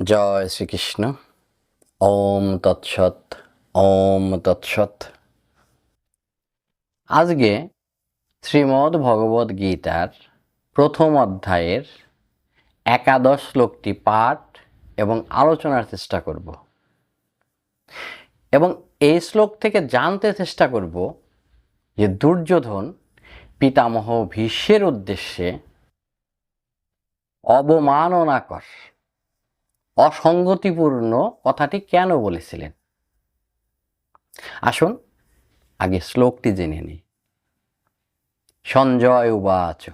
জয় শ্রীকৃষ্ণ। ওম তৎসৎ ওম তৎসৎ। আজকে শ্রীমদ্ ভগবদ গীতার প্রথম অধ্যায়ের একাদশ শ্লোকটি পাঠ এবং আলোচনার চেষ্টা করব। এবং এই শ্লোক থেকে জানতে চেষ্টা করব যে দুর্যোধন পিতামহ ভীষ্মের উদ্দেশ্যে অবমাননাকর। অসঙ্গতিপূর্ণ কথাটি কেন বলেছিলেন? আসুন আগে শ্লোকটি জেনে নিই। সঞ্জয় উবাচ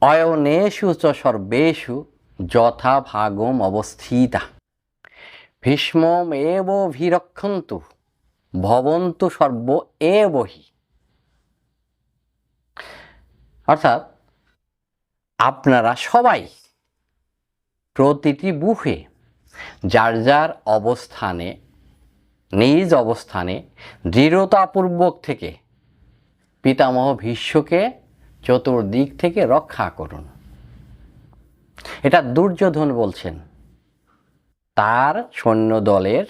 অয়নেষু চ সর্বেষু যথা ভাগম অবস্থিতা। ভীষ্মম এব ভিরক্ষন্তু ভবন্তু সর্ব এবহি অর্থাৎ আপনারা সবাই প্রতিটি বুফে, যার যার অবস্থানে, নিজ অবস্থানে দৃঢ়তাপূর্বক থেকে পিতামহ ভীষ্মকে চতুর্দিক থেকে রক্ষা করুন। এটা দুর্যোধন বলছেন তার সৈন্য দলের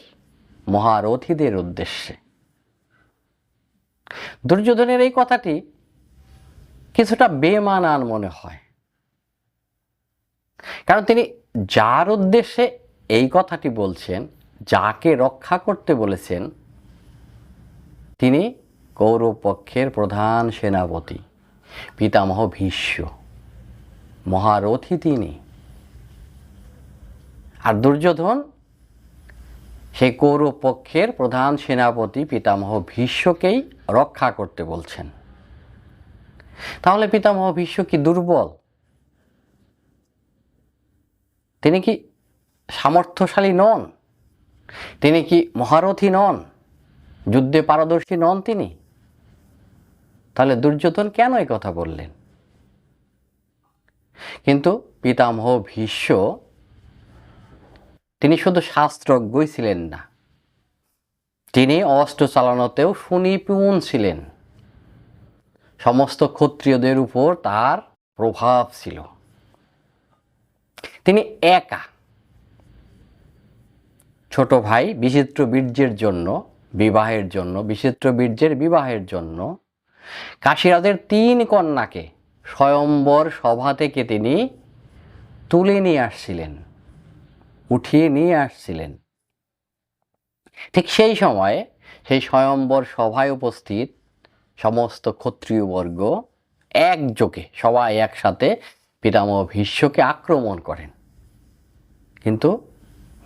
মহারথীদের উদ্দেশ্যে। দুর্যোধনের এই কথাটি কিছুটা বেমানান মনে হয়। কারণ তিনি যার উদ্দেশ্যে এই কথাটি বলছেন, যাকে রক্ষা করতে বলেছেন, তিনি কৌরব পক্ষের প্রধান সেনাপতি, পিতামহ ভীষ্ম, মহারথী তিনি। আর দুর্যোধন, সেই কৌরব পক্ষের প্রধান সেনাপতি পিতামহ ভীষ্মকেই রক্ষা করতে বলছেন। তাহলে পিতামহ ভীষ্ম কি দুর্বল? তিনি কি সামর্থ্যশালী নন? তিনি কি মহারথী নন? যুদ্ধে পারদর্শী নন তিনি? তাহলে দুর্যোধন কেন এই কথা বললেন? কিন্তু পিতামহ ভীষ্ম, তিনি শুধু শাস্ত্রজ্ঞই ছিলেন না, তিনি অস্ত্র চালানোতেও সুনিপুণ ছিলেন। সমস্ত ক্ষত্রিয়দের উপর তার প্রভাব ছিল। তিনি একা। ছোট ভাই বিচিত্র বীর্যের জন্য, বিবাহের জন্য, বিচিত্র বীর্যের বিবাহের জন্য কাশীরাজের তিন কন্যাকে স্বয়ম্বর সভা থেকে তিনি তুলে নিয়ে আসছিলেন, উঠিয়ে নিয়ে আসছিলেন। ঠিক সেই সময়ে সেই স্বয়ম্বর সভায় উপস্থিত সমস্ত ক্ষত্রিয়বর্গ একযোগে সবাই একসাথে পিতামহ ভীষ্মকে আক্রমণ করেন। কিন্তু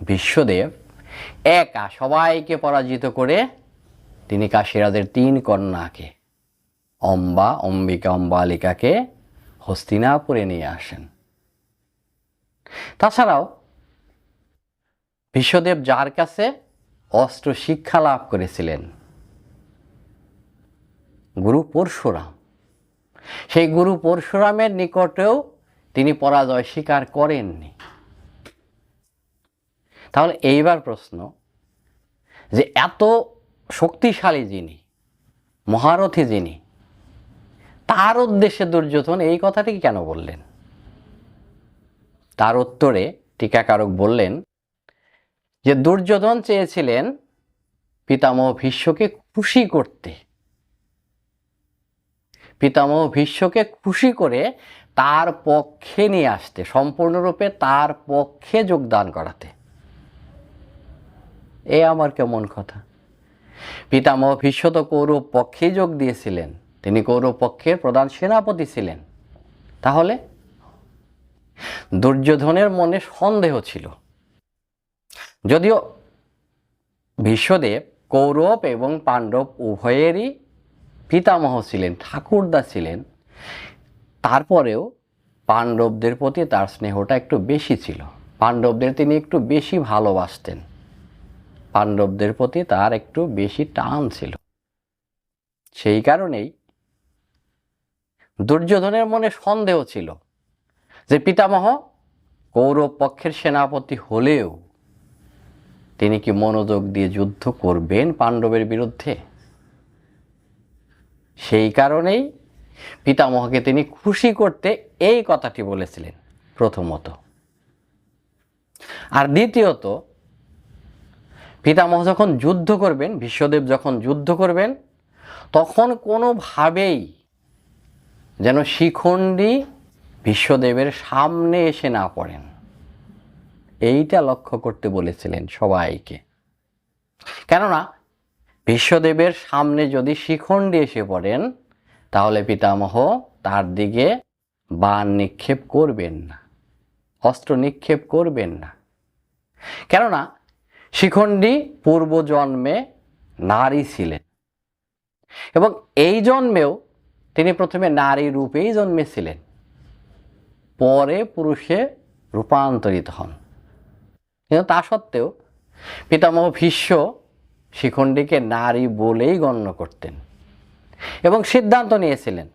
বিশ্বদেব একা সবাইকে পরাজিত করে তিনি কাশীরাজের তিন কন্যাকে, অম্বা, অম্বিকা, অম্বালিকাকে হস্তিনাপুরে নিয়ে আসেন। তাছাড়াও বিশ্বদেব যার কাছে অস্ত্র শিক্ষা লাভ করেছিলেন, গুরু পরশুরাম। সেই গুরু পরশুরামের নিকটেও তিনি পরাজয় স্বীকার করেননি। তাহলে এইবার প্রশ্ন যে এত শক্তিশালী যিনি, মহারথী যিনি, তার উদ্দেশ্যে দুর্যোধন এই কথাটি কেন বললেন? তার উত্তরে টিকাকারক বললেন যে দুর্যোধন চেয়েছিলেন পিতামহ ভীষ্মকে খুশি করতে। পিতামহ ভীষ্মকে খুশি করে তার পক্ষে নিয়ে আসতে, সম্পূর্ণরূপে তার পক্ষে যোগদান করাতে। এ আমার কেমন কথা? পিতামহ ভীষ্ম তো কৌরব পক্ষে যোগ দিয়েছিলেন, তিনি কৌরব পক্ষের প্রধান সেনাপতি ছিলেন। তাহলে? দুর্যোধনের মনে সন্দেহ ছিল। যদিও ভীষ্মদেব কৌরব এবং পাণ্ডব উভয়েরই পিতামহ ছিলেন, ঠাকুরদা ছিলেন তারপরেও পাণ্ডবদের প্রতি তার স্নেহটা একটু বেশি ছিল। পাণ্ডবদের তিনি একটু বেশি ভালোবাসতেন। পাণ্ডবদের প্রতি তার একটু বেশি টান ছিল। সেই কারণেই দুর্যোধনের মনে সন্দেহ ছিল যে পিতামহ কৌরব পক্ষের সেনাপতি হলেও তিনি কি মনোযোগ দিয়ে যুদ্ধ করবেন পাণ্ডবের বিরুদ্ধে? সেই কারণেই পিতামহকে তিনি খুশি করতে এই কথাটি বলেছিলেন প্রথমত। আর দ্বিতীয়ত, পিতামহ যখন যুদ্ধ করবেন, বিশ্বদেব যখন যুদ্ধ করবেন, তখন কোনোভাবেই যেন শিখণ্ডী বিশ্বদেবের সামনে এসে না পড়েন। এইটা লক্ষ্য করতে বলেছিলেন সবাইকে। কেননা, বিশ্বদেবের সামনে যদি শিখণ্ডী এসে পড়েন তাহলে পিতামহ তার দিকে বাণ নিক্ষেপ করবেন না, অস্ত্র নিক্ষেপ করবেন না। কেননা শিখণ্ডী পূর্বজন্মে নারী ছিলেন এবং এই জন্মেও তিনি প্রথমে নারী রূপেই জন্মেছিলেন, পরে পুরুষে রূপান্তরিত হন। কিন্তু তা সত্ত্বেও পিতামহ ভীষ্ম শিখণ্ডীকে নারী বলেই গণ্য করতেন। এবং সিদ্ধান্ত নিয়েছিলেন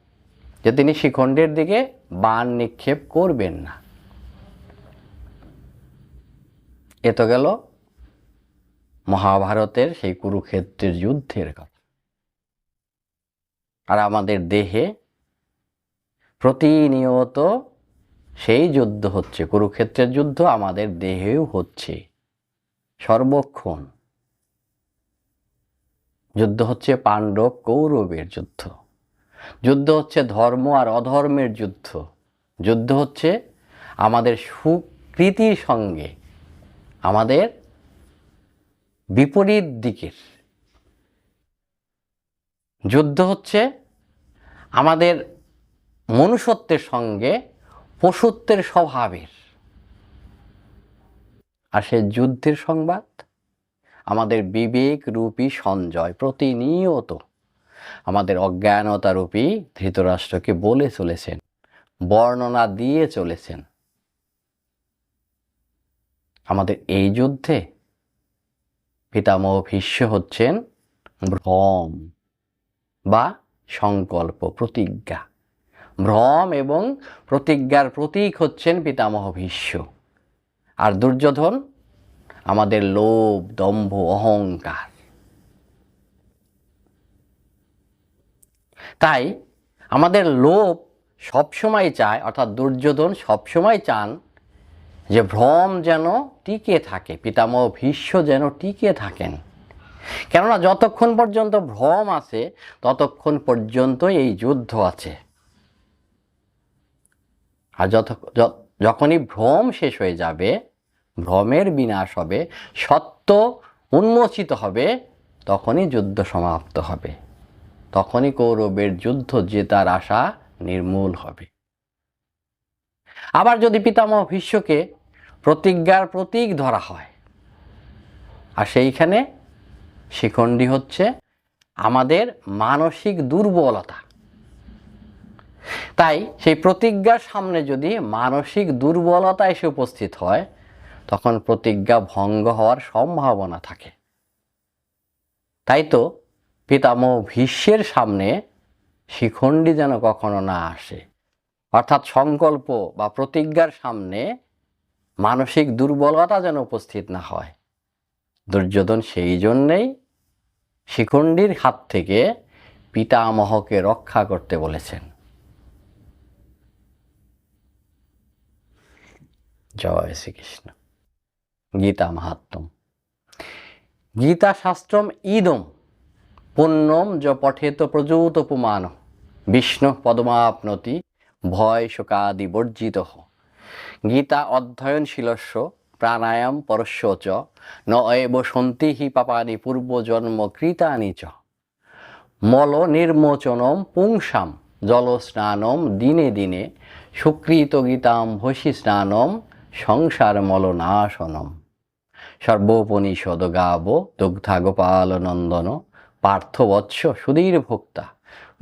যে তিনি শিখণ্ডীর দিকে বান নিক্ষেপ করবেন না। এ তো গেল মহাভারতের সেই কুরুক্ষেত্রের যুদ্ধের কথা। আর আমাদের দেহে প্রতিনিয়ত সেই যুদ্ধ হচ্ছে, কুরুক্ষেত্রের যুদ্ধ আমাদের দেহেও হচ্ছে, সর্বক্ষণ। যুদ্ধ হচ্ছে পাণ্ডব কৌরবের যুদ্ধ। যুদ্ধ হচ্ছে ধর্ম আর অধর্মের যুদ্ধ। যুদ্ধ হচ্ছে আমাদের সুকৃতির সঙ্গে আমাদের বিপরীত দিকের। যুদ্ধ হচ্ছে আমাদের মনুষ্যত্বের সঙ্গে পশুত্বের স্বভাবের। আর সে যুদ্ধের সংবাদ? আমাদের বিবেক রূপী সঞ্জয় প্রতিনিয়ত আমাদের অজ্ঞানতা রূপী ধৃতরাষ্ট্রকে বলে চলেছেন, বর্ণনা দিয়ে চলেছেন। আমাদের এই যুদ্ধে পিতামহ ভীষ্ম হচ্ছেন ভ্রম বা সংকল্প প্রতিজ্ঞা। ভ্রম এবং প্রতিজ্ঞার প্রতীক হচ্ছেন পিতামহ ভীষ্ম। আর দুর্যোধন আমাদের লোভ, দম্ভ, অহংকার। তাই আমাদের লোভ সবসময় চায়, অর্থাৎ দুর্যোধন সবসময় চান যে ভ্রম যেন টিকে থাকে, পিতামহ ভীষ্ম যেন টিকে থাকেন। কেননা যতক্ষণ পর্যন্ত ভ্রম আছে, ততক্ষণ পর্যন্ত এই যুদ্ধ আছে। আর যত যখনই ভ্রম শেষ হয়ে যাবে ভ্রমের বিনাশ হবে, সত্য উন্মোচিত হবে, তখনই যুদ্ধ সমাপ্ত হবে। তখনই কৌরবের যুদ্ধ জেতার আশা নির্মূল হবে। আবার যদি পিতামহ ভীষ্মকে প্রতিজ্ঞার প্রতীক ধরা হয়, আর সেইখানে শিখণ্ডী হচ্ছে আমাদের মানসিক দুর্বলতা। তাই সেই প্রতিজ্ঞার সামনে যদি মানসিক দুর্বলতা এসে উপস্থিত হয় তখন প্রতিজ্ঞা ভঙ্গ হওয়ার সম্ভাবনা থাকে। তাই তো পিতামহ ভীষ্মের সামনে শিখণ্ডী যেন কখনো না আসে। অর্থাৎ সংকল্প বা প্রতিজ্ঞার সামনে মানসিক দুর্বলতা যেন উপস্থিত না হয়। দুর্যোধন সেই জন্যেই শিখণ্ডীর হাত থেকে পিতামহকে রক্ষা করতে বলেছেন। জয় শ্রীকৃষ্ণ। গীতা মাহাত্ম গীতা শাস্ত্রম ইদম, পুণ্যম য পঠেত প্রযুত পুমান বিষ্ণু পদমাপ্নতি ভয় শোকাদি বর্জিত। গীতা অধ্যয়নশীলস্য, প্রাণায়াম পরস্য চ ন এব সন্তি হি পাপানি পূর্বজন্ম কৃতানি চ। মল নির্মোচনম পুংসাম জলস্নানম দিনে দিনে, সুকৃত গীতাম ভসি স্নানম, সংসার মলনাশনম সর্বোপনিষদ গাব দুগ্ধা গোপাল নন্দন পার্থবৎস সুধীর ভোক্তা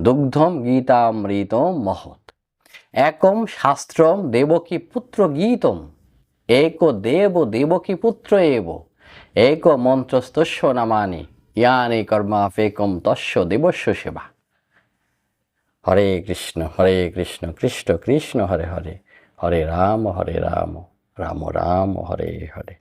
দুগ্ধম গীতামৃতম মহৎ। একম শাস্ত্রম দেবকী পুত্র গীতম। এক দেব দেবকী পুত্র এব। এক মন্ত্রস্তস্য নামানি। ইয়ানি কর্মাফেকম তস্য দেবস্য সেবা। হরে কৃষ্ণ হরে কৃষ্ণ কৃষ্ণ কৃষ্ণ, হরে হরে। হরে রাম হরে রাম রাম রাম, হরে হরে।